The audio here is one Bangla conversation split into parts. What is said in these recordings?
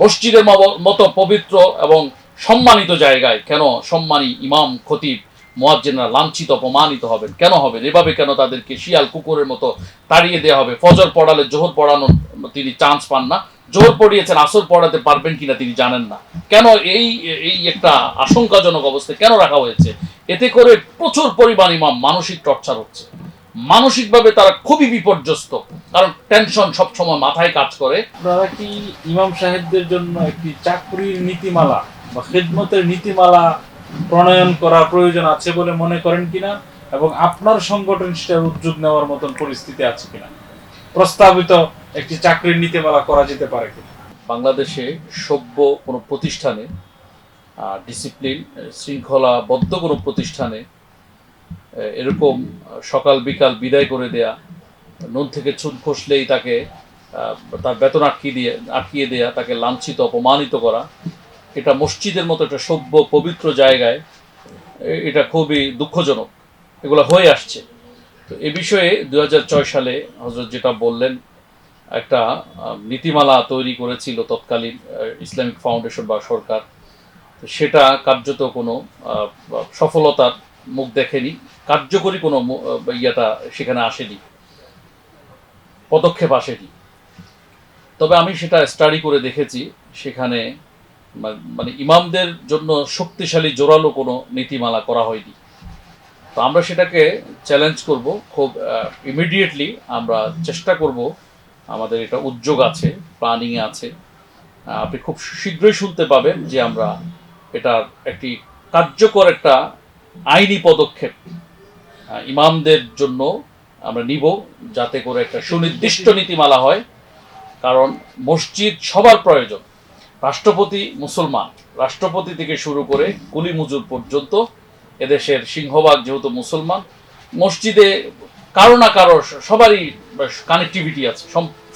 মসজিদের মতো পবিত্র এবং সম্মানিত জায়গায় কেন সম্মানী ইমাম, খতিব, মোয়াজ্জেনরা লাঞ্ছিত, অপমানিত হবেন? কেন হবেন? এভাবে কেন তাদেরকে শিয়াল কুকুরের মতো তাড়িয়ে দেওয়া হবে? ফজর পড়ালে জোহর পড়ানোর তিনি চান্স পান না। জোহর পড়িয়েছেন, আসর পড়াতে পারবেন কিনা তিনি জানেন না। কেন এই এই একটা আশঙ্কাজনক অবস্থায় কেন রাখা হয়েছে? এতে করে প্রচুর পরিমাণ ইমাম মানসিক টর্চার হচ্ছে। মানসিকভাবে তারা খুবই বিপর্যস্ত। কারণ টেনশন সবসময় মাথায় কাজ করে। তারা কি ইমাম সাহেবদের জন্য একটি চাকরির নীতিমালা বা খেদমতের নীতিমালা প্রণয়ন করা প্রয়োজন আছে বলে মনে করেন কিনা? এবং আপনার সংগঠন সেটার উদ্যোগ নেওয়ার মতন পরিস্থিতি আছে কিনা? প্রস্তাবিত একটি চাকরির নীতিমালা করা যেতে পারে কিনা? বাংলাদেশে সভ্য কোনো প্রতিষ্ঠানে ডিসিপ্লিন শৃঙ্খলাবদ্ধ কোনো প্রতিষ্ঠানে এরকম সকাল বিকাল বিদায় করে দেয়া, নুন থেকে চুন খসলেই তাকে তার বেতন আটকিয়ে দিয়ে, আটকিয়ে দেয়া, তাকে লাঞ্ছিত, অপমানিত করা, এটা মসজিদের মতো একটা সভ্য, পবিত্র জায়গায় এটা খুবই দুঃখজনক। এগুলো হয়ে আসছে। তো এ বিষয়ে দু হাজার ছয় সালে হজরত যেটা বললেন, একটা নীতিমালা তৈরি করেছিল তৎকালীন ইসলামিক ফাউন্ডেশন বা সরকার। সেটা কার্যত কোনো সফলতার মুখ দেখেনি। কার্যকরী কোনো ইয়েটা সেখানে আসেনি। পদক্ষেপ আসেনি। তবে আমি সেটা স্টাডি করে দেখেছি, সেখানে মানে ইমামদের জন্য শক্তিশালী জোরালো কোনো নীতিমালা করা হয়নি। তো আমরা সেটাকে চ্যালেঞ্জ করব, খুব ইমিডিয়েটলি আমরা চেষ্টা করব, আমাদের এটা উদ্যোগ আছে প্ল্যানিংয়ে আছে। আপনি খুব শীঘ্রই শুনতে পাবেন যে আমরা এটার একটি কার্যকর একটা আইনি পদক্ষেপ ইমামদের জন্য আমরা নিব যাতে করে একটা সুনির্দিষ্ট নীতিমালা হয়। কারণ মসজিদ সবার প্রয়োজন। রাষ্ট্রপতি মুসলমান, রাষ্ট্রপতি থেকে শুরু করে কুলি মুজুর পর্যন্ত এদেশের সিংহভাগ যেহেতু মুসলমান, মসজিদে কারও না কারও সবারই কানেক্টিভিটি আছে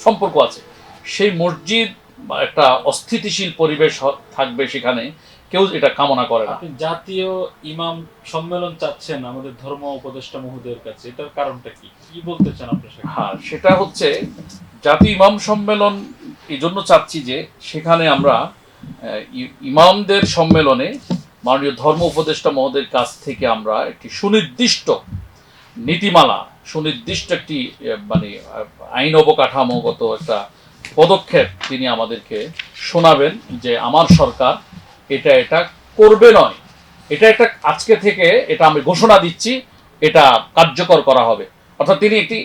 সম্পর্ক আছে। সেই মসজিদ একটা অস্থিতিশীল পরিবেশ থাকবে সেখানে কেউ এটা কামনা করে না। আপনি জাতীয় ইমাম সম্মেলন চাচ্ছেন আমাদের ধর্ম উপদেষ্টা মহোদয়ের কাছে এটার কারণটা কি? কি বলতে চান আপনার হ্যাঁ সেটা হচ্ছে জাতীয় ইমাম সম্মেলন এই জন্য চাচ্ছি যে সেখানে আমরা ইমামদের সম্মেলনে মাননীয় ধর্ম উপদেষ্টা মহোদয়ের কাছ থেকে আমরা একটি সুনির্দিষ্ট নীতিমালা সুনির্দিষ্ট একটি মানে আইন অবকাঠামোগত একটা পদক্ষেপ তিনি আমাদেরকে শোনাবেন যে আমার সরকার এটা এটা করবে নয়। এটা একটা আজকে থেকে এটা আমি ঘোষণা দিচ্ছি, এটা কার্যকর করা হবে। অর্থাৎ তিনি একটি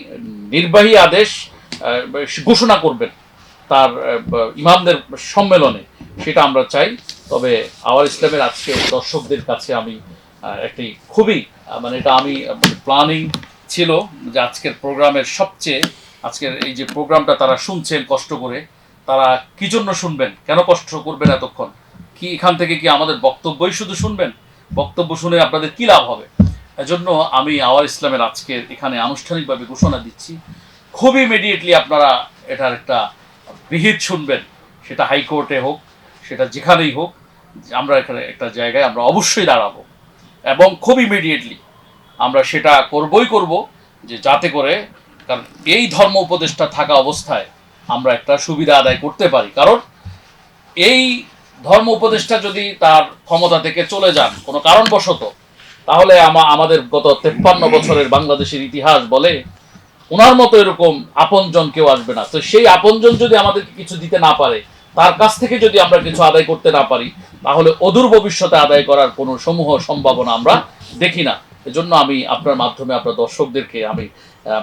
নির্বাহী আদেশ ঘোষণা করবেন তার ইমামদের সম্মেলনে। সেটা আমরা চাই। তবে আওয়ার ইসলামের আজকে দর্শকদের কাছে আমি একটি খুবই মানে এটা আমি প্ল্যানিং ছিল যে আজকের প্রোগ্রামের সবচেয়ে, আজকের এই যে প্রোগ্রামটা তারা শুনছেন কষ্ট করে, তারা কি জন্য শুনবেন? কেন কষ্ট করবেন এতক্ষণ? কি এখান থেকে কি আমাদের বক্তব্যই শুধু শুনবেন? বক্তব্য শুনে আপনাদের কি লাভ হবে? এজন্য আমি আওয়ার ইসলামের আজকের এখানে আনুষ্ঠানিকভাবে ঘোষণা দিচ্ছি। খুব ইমিডিয়েটলি আপনারা এটার একটা বিহিত শুনবেন। সেটা হাইকোর্টে হোক, সেটা যেখানেই হোক, আমরা এখানে একটা জায়গায় আমরা অবশ্যই দাঁড়াবো। এবং খুব ইমিডিয়েটলি আমরা সেটা করবই করব যে যাতে করে, কারণ এই ধর্ম উপদেষ্টা থাকা অবস্থায় আমরা একটা সুবিধা আদায় করতে পারি। কারণ এই ধর্ম উপদেষ্টা যদি তার ক্ষমতা থেকে চলে যান, কোনো কারণবশত, তাহলে আমা- আমাদের গত তেপ্পান্ন বছরের বাংলাদেশের ইতিহাস বলে ওনার মতো এরকম আপনজন কেউ আসবে না। তো সেই আপনজন যদি আমাদেরকে কিছু দিতে না পারে, তার কাছ থেকে যদি আমরা কিছু আদায় করতে না পারি, তাহলে অদূর ভবিষ্যতে আদায় করার কোনো সমূহ সম্ভাবনা আমরা দেখি না। এজন্য আমি আপনার মাধ্যমে, আপনার দর্শকদেরকে আমি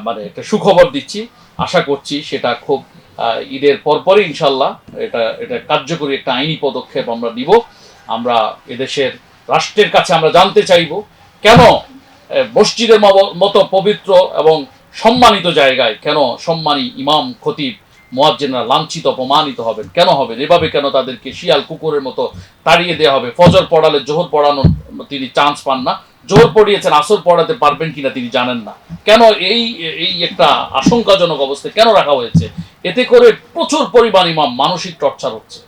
মানে একটা সুখবর দিচ্ছি। আশা করছি সেটা খুব ঈদের পরপরই ইনশাল্লাহ এটা এটা কার্যকরী একটা আইনি পদক্ষেপ আমরা নিব। আমরা এদেশের রাষ্ট্রের কাছে আমরা জানতে চাইব কেন মসজিদের মতো পবিত্র এবং সম্মানিত জায়গায় কেন সম্মানী ইমাম, খতিব, মোয়াজ্জেনরা লাঞ্ছিত, অপমানিত হবেন? কেন হবেন? এভাবে কেন তাদেরকে শিয়াল কুকুরের মতো তাড়িয়ে দেওয়া হবে? ফজর পড়ালে জোহর পড়ানোর তিনি চান্স পান না। জোহর পড়িয়েছেন, আসর পড়াতে পারবেন কিনা তিনি জানেন না। কেন এই এই একটা আশঙ্কাজনক অবস্থায় কেন রাখা হয়েছে? এতে করে প্রচুর পরিমাণ ইমাম মানসিক টর্চার হচ্ছে।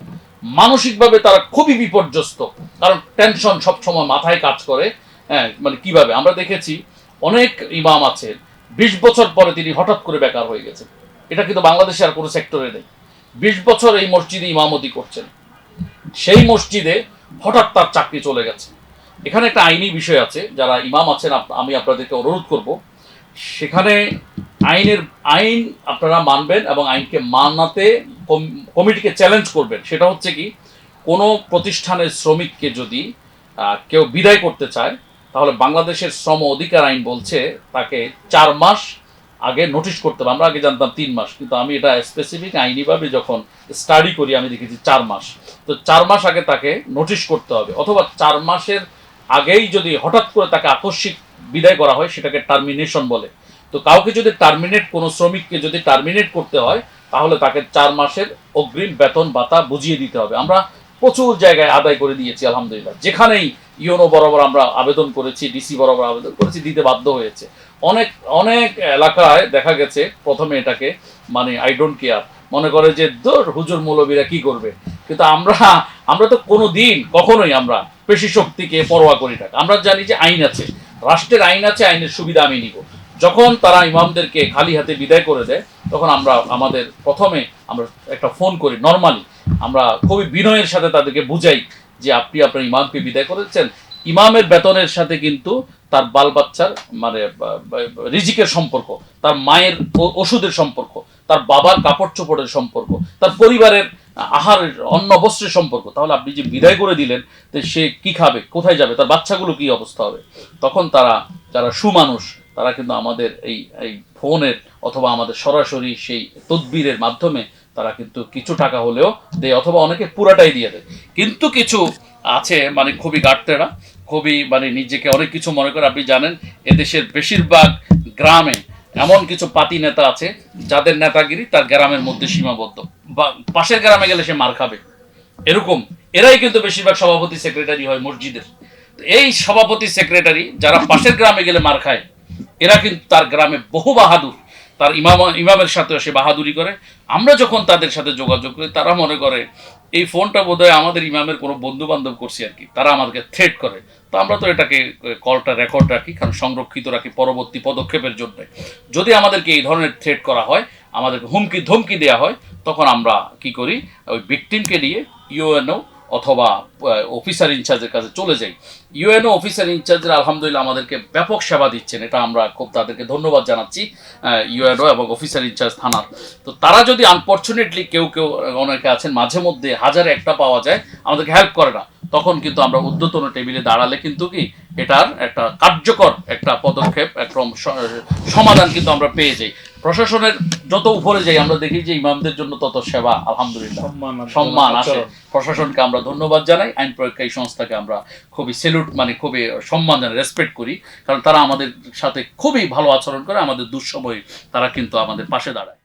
মানসিকভাবে তারা খুবই বিপর্যস্ত, কারণ টেনশন সবসময় মাথায় কাজ করে। হ্যাঁ মানে কীভাবে? আমরা দেখেছি অনেক ইমাম আছে, বিশ বছর পরে তিনি হঠাৎ করে বেকার হয়ে গেছেন। এটা কিন্তু বাংলাদেশে আর কোনো সেক্টরে নেই। বিশ বছর এই মসজিদে ইমামতি করছেন। সেই মসজিদে হঠাৎ তার চাকরি চলে গেছে। এখানে একটা আইনি বিষয় আছে, যারা ইমাম আছেন, আমি আপনাদেরকে অনুরোধ করব, সেখানে আইনের, আইন আপনারা মানবেন এবং আইনকে মানাতে কমিটিকে চ্যালেঞ্জ করবেন। সেটা হচ্ছে কি, কোনো প্রতিষ্ঠানের শ্রমিককে যদি কেউ বিদায় করতে চায়, তাহলে বাংলাদেশের শ্রম অধিকার আইন বলছে তাকে চার মাস আগে নোটিশ করতে হবে। আমরা আগে জানতাম তিন মাস, কিন্তু আমি এটা স্পেসিফিক আইনিভাবে যখন স্টাডি করি, আমি দেখেছি চার মাস। তো চার মাস আগে তাকে নোটিশ করতে হবে, অথবা চার মাসের আগেই যদি হঠাৎ করে তাকে আকস্মিক বিদায় করা হয়, সেটাকে টার্মিনেশন বলে। তো কাউকে যদি টার্মিনেট কোনো শ্রমিককে যদি টার্মিনেট করতে হয়, তাহলে তাকে চার মাসের অগ্রিম বেতন ভাতা বুঝিয়ে দিতে হবে। আমরা প্রচুর জায়গায় আদায় করে দিয়েছি, আলহামদুলিল্লাহ। যেখানেই ইউনো বরাবর আমরা আবেদন করেছি, ডিসি বরাবর আবেদন করেছি, দিতে বাধ্য হয়েছে। অনেক অনেক এলাকায় দেখা গেছে, প্রথমে এটাকে মানে আই ডোন্ট কেয়ার মনে করে যে দূর হুজুর মৌলবীরা কি করবে? কিন্তু আমরা আমরা তো কোনো দিন কখনোই আমরা পেশি শক্তিকে পরোয়া করি না। আমরা জানি যে আইন আছে, রাষ্ট্রের আইন আছে, আইনের সুবিধা আমি নিব। যখন তারা ইমামদেরকে খালি হাতে বিদায় করে দেয়, তখন আমরা আমাদের প্রথমে আমরা একটা ফোন করি নর্মালি আমরা খুবই বিনয়ের সাথে তাদেরকে বুঝাই যে আপনি আপনার ইমামকে বিদায় করেছেন। ইমামের বেতনের সাথে কিন্তু তার বাল বাচ্চার মানে রিজিকের সম্পর্ক, তার মায়ের ওষুধের সম্পর্ক, তার বাবার কাপড় চোপড়ের সম্পর্ক, তার পরিবারের আহার অন্ন বস্ত্রের সম্পর্ক। তাহলে আপনি যে বিদায় করে দিলেন, তো সে কি খাবে, কোথায় যাবে, তার বাচ্চাগুলো কি অবস্থা হবে? তখন তারা, যারা সুমানুষ তারা কিন্তু আমাদের এই এই ফোনের অথবা আমাদের সরাসরি সেই তদবিরের মাধ্যমে তারা কিন্তু কিছু টাকা হলেও দেয় অথবা অনেকে পুরাটাই দিয়ে দেয়। কিন্তু কিছু আছে মানে খুবই গাটতেরা, খুবই মানে নিজেকে অনেক কিছু মনে করে। আপনি জানেন, এদেশের বেশিরভাগ গ্রামে এমন কিছু পাতি নেতা আছে, যাদের নেতাগিরি তার গ্রামের মধ্যে সীমাবদ্ধ। বা পাশের গ্রামে গেলে সে মার খাবে। এরকম, এরাই কিন্তু বেশিরভাগ সভাপতি, সেক্রেটারি হয় মসজিদের। এই সভাপতি, সেক্রেটারি যারা পাশের গ্রামে গেলে মার খায় এরা কিন্তু তার গ্রামে বহু বাহাদুর। তার ইমাম, ইমামের সাথেও সে বাহাদুরি করে। আমরা যখন তাদের সাথে যোগাযোগ করি, তারা মনে করে, এই ফোনটা বোধহয় আমাদের ইমামের কোনো বন্ধু বান্ধব করছি আর কি। তারা আমাদেরকে থ্রেট করে। তো আমরা তো এটাকে কলটা রেকর্ড রাখি, কারণ সংরক্ষিত রাখি পরবর্তী পদক্ষেপের জন্য। যদি আমাদেরকে এই ধরনের থ্রেট করা হয়, আমাদেরকে হুমকি ধমকি দেওয়া হয়, তখন আমরা কি করি? ওই ভিকটিমকে নিয়ে ইউএনও অথবা অফিসার ইনচার্জের কাছে চলে যাই। ইউএনও অফিসার ইনচার্জের আলহামদুলিল্লাহ আমাদেরকে ব্যাপক সেবা দিচ্ছেন, এটা আমরা খুব তাদেরকে ধন্যবাদ জানাচ্ছি ইউএনও এবং অফিসার ইনচার্জ থানার। তো তারা যদি আনফর্চুনেটলি কেউ কেউ অনেকে আছেন, মাঝে মধ্যে হাজার একটা পাওয়া যায়, আমাদেরকে হেল্প করে না। তখন কিন্তু আমরা উদ্যতন টেবিলে দাঁড়ালে কিন্তু কি এটার একটা কার্যকর একটা পদক্ষেপ একটা সমাধান কিন্তু আমরা পেয়ে যাই। প্রশাসনের যত উপরে যাই আমরা দেখি যে ইমামদের জন্য তত সেবা আলহামদুলিল্লাহ। সম্মান আসে প্রশাসনকে আমরা ধন্যবাদ জানাই আইন প্রয়োগকারী সংস্থাকে আমরা খুবই সেলুট মানে খুবই সম্মান জানাই রেসপেক্ট করি কারণ তারা আমাদের সাথে খুবই ভালো আচরণ করে আমাদের দুঃসময়ে তারা কিন্তু আমাদের পাশে দাঁড়ায়।